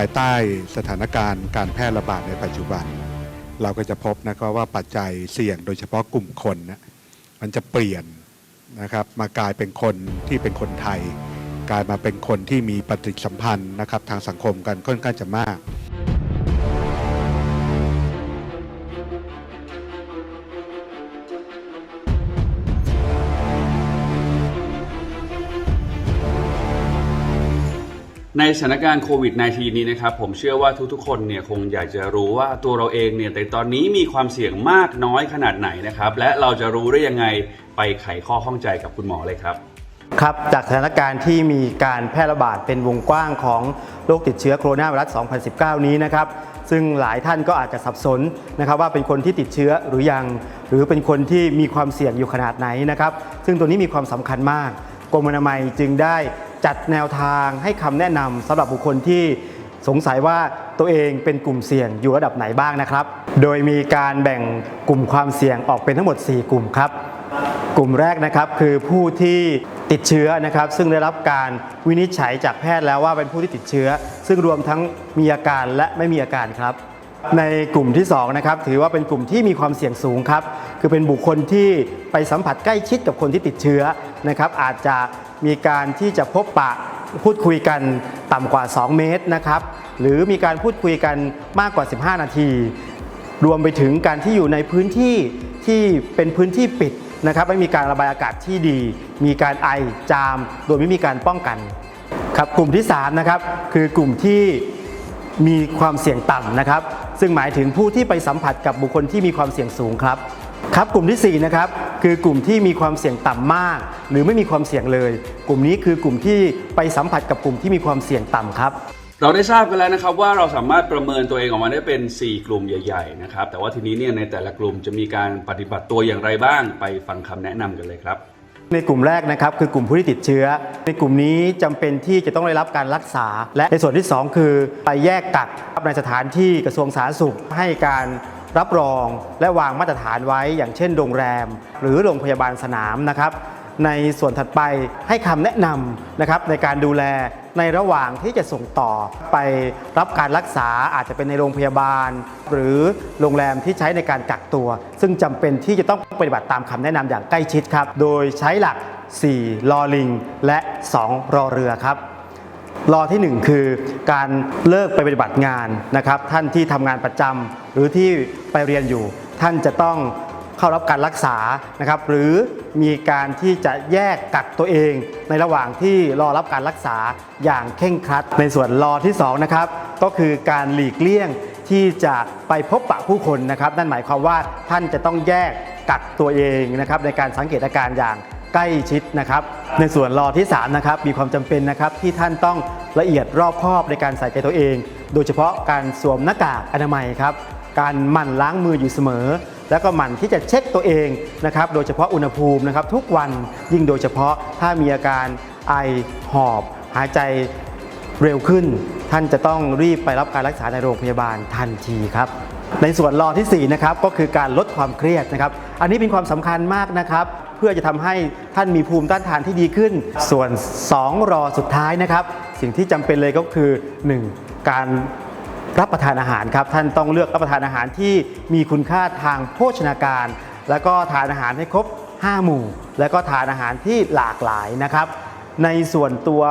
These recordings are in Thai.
ายใต้สถานการณ์การแพร่ระบาดในปัจจุบัน เราก็จะพบนะครับว่าปัจจัยเสี่ยงโดยเฉพาะกลุ่มคนนะมันจะเปลี่ยนนะครับมากลายเป็นคนที่เป็นคนไทย กลายมาเป็นคนที่มีปฏิสัมพันธ์นะครับทางสังคมกันค่อนข้างจะมาก ในสถานการณ์โควิด -19 นี้นะครับผมเชื่อว่าทุกๆ คนเนี่ยคงอยากจะรู้ว่าตัวเราเองเนี่ยแต่ตอนนี้มีความเสี่ยงมากน้อยขนาดไหนนะครับ และเราจะรู้ได้ยังไงไปไขข้อข้องใจกับคุณหมอเลยครับ ครับ จากสถานการณ์ที่มีการแพร่ระบาดเป็นวงกว้างของโรคติดเชื้อโคโรนาไวรัส 2019 นี้นะครับ ซึ่งหลายท่านก็อาจจะสับสนนะครับว่าเป็นคนที่ติดเชื้อหรือยัง หรือเป็นคนที่มีความเสี่ยงอยู่ขนาดไหนนะครับ ซึ่งตัวนี้มีความสำคัญมากกรมอนามัยจึงได้ จัดแนวทางให้คำแนะนำสำหรับบุคคลที่สงสัยว่าตัวเองเป็นกลุ่มเสี่ยงอยู่ระดับไหนบ้างนะครับ โดยมีการแบ่งกลุ่มความเสี่ยงออกเป็นทั้งหมด 4 กลุ่มครับ กลุ่มแรกนะครับคือผู้ที่ติดเชื้อนะครับ ซึ่งได้รับการวินิจฉัยจากแพทย์แล้วว่าเป็นผู้ที่ติดเชื้อ ซึ่งรวมทั้งมีอาการและไม่มีอาการครับ ในกลุ่มที่2นะครับถือว่าเป็นกลุ่มที่มีความเสี่ยงสูงครับ คือเป็นบุคคลที่ไปสัมผัสใกล้ชิดกับคนที่ติดเชื้อนะครับอาจจะมีการที่จะพบปะพูดคุยกันต่ำกว่า 2 เมตรนะครับหรือมีการพูดคุยกันมากกว่า 15 นาที รวมไปถึงการที่อยู่ในพื้นที่ที่เป็นพื้นที่ปิดนะครับไม่มีการระบายอากาศที่ดี มีการไอจาม โดยไม่มีการป้องกันครับกลุ่มที่3นะครับคือกลุ่มที่ มีความเสี่ยงต่ำนะครับ ซึ่งหมายถึงผู้ที่ไปสัมผัสกับบุคคลที่มีความเสี่ยงสูงครับครับกลุ่มที่4นะครับคือกลุ่มที่มีความเสี่ยงต่ำมาก หรือไม่มีความเสี่ยงเลย กลุ่มนี้คือกลุ่มที่ไปสัมผัสกับกลุ่มที่มีความเสี่ยงต่ำครับ เราได้ทราบกันแล้วนะครับว่าเราสามารถประเมินตัวเองออกมาได้เป็น 4 กลุ่มใหญ่ ๆ นะครับ แต่ว่าทีนี้เนี่ยในแต่ละกลุ่มจะมีการปฏิบัติตัวอย่างไรบ้าง ไปฟังคำแนะนำกันเลยครับ ในกลุ่มแรกนะครับคือกลุ่มผู้ที่ติดเชื้อ ในกลุ่มนี้จำเป็นที่จะต้องได้รับการรักษา และในส่วนที่ 2 คือไปแยกกักในสถานที่กระทรวงสาธารณสุขให้การรับรองและวางมาตรฐานไว้ อย่างเช่นโรงแรม หรือโรงพยาบาลสนามนะครับ ในส่วนถัดไปให้คำแนะนำนะครับในการดูแลในระหว่างที่จะส่งต่อไปรับการรักษาอาจจะเป็นในโรงพยาบาล หรือโรงแรมที่ใช้ในการกักตัว ซึ่งจำเป็นที่จะต้องปฏิบัติตามคำแนะนำอย่างใกล้ชิดครับ โดยใช้หลัก 4 ลอลิง และ 2 รอเรือครับรอทีหนึ่1 คือการเลิกไปปฏิบัติงานนะครับท่านที่ทำงานประจำหรือที่ไปเรียนอยู่ ท่านจะต้องเข้ารับการรักษานะครับหรือ มีการที่จะแยกกักตัวเอง ในระหว่างที่รอรับการรักษาอย่างเคร่งครัด ในส่วนรอที่2นะครับก็คือการหลีกเลี่ยงที่จะไปพบปะผู้คนนะครับ นั่นหมายความว่าท่านจะต้องแยกกักตัวเองนะครับในการสังเกตอาการอย่างใกล้ชิดนะครับ ในส่วนรอที่3นะครับมีความจำเป็นนะครับที่ท่านต้องละเอียดรอบคอบในการใส่ใจตัวเอง โดยเฉพาะการสวมหน้ากากอนามัยครับ การหมั่นล้างมืออยู่เสมอ แล้วก็หมั่นที่จะเช็คตัวเองนะครับโดยเฉพาะอุณหภูมินะครับทุกวันยิ่งโดยเฉพาะถ้ามีอาการไอหอบ หายใจเร็วขึ้น ท่านจะต้องรีบไปรับการรักษาในโรงพยาบาลทันทีครับในส่วนรอที่4นะครับก็คือการลดความเครียดนะครับ อันนี้เป็นความสำคัญมากนะครับ เพื่อจะทำให้ท่านมีภูมิต้านทานที่ดีขึ้น ส่วน 2 รอสุดท้ายนะครับ สิ่งที่จำเป็นเลยก็คือ 1. การ รับประทานอาหารครับท่านต้องเลือกรับประทานอาหารที่มีคุณค่าทางโภชนาการ แล้วก็ทานอาหารให้ครบ 5 หมู่ แล้วก็ทานอาหารที่หลากหลายนะครับ ในส่วนตัว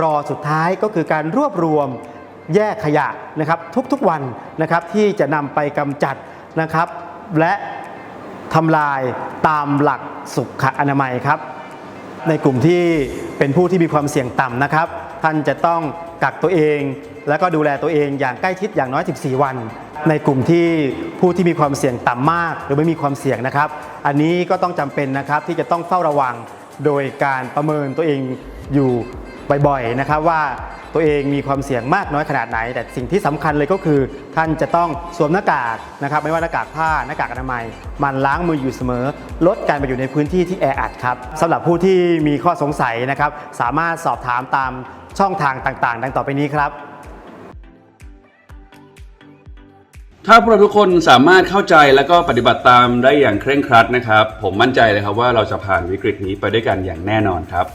รอสุดท้ายก็คือการรวบรวมแยกขยะนะครับทุกๆวันนะครับที่จะนำไปกำจัดนะครับ และทำลายตามหลักสุขอนามัยครับ ในกลุ่มที่เป็นผู้ที่มีความเสี่ยงต่ำนะครับ ท่านจะต้อง กักตัวเอง แล้วก็ดูแลตัวเองอย่างใกล้ชิดอย่างน้อย 14 วัน ในกลุ่มที่ผู้ที่มีความเสี่ยงต่ำมาก หรือไม่มีความเสี่ยงนะครับ อันนี้ก็ต้องจำเป็นนะครับที่จะต้องเฝ้าระวังโดยการประเมินตัวเองอยู่บ่อยๆนะครับว่าตัวเองมีความเสี่ยงมากน้อยขนาดไหน แต่สิ่งที่สำคัญเลยก็คือ ท่านจะต้องสวมหน้ากากนะครับไม่ว่าหน้ากากผ้าหน้ากากอนามัย มันล้างมืออยู่เสมอ ลดการไปอยู่ในพื้นที่ที่แออัดครับสำหรับผู้ที่มีข้อสงสัยนะครับสามารถสอบถามตาม ช่องทางต่างๆ ดังต่อไปนี้ครับ ถ้าพวกเราทุกคนสามารถเข้าใจแล้วก็ปฏิบัติตามได้อย่างเคร่งครัดนะครับ ผมมั่นใจเลยครับว่าเราจะผ่านวิกฤตนี้ไปด้วยกันอย่างแน่นอนครับ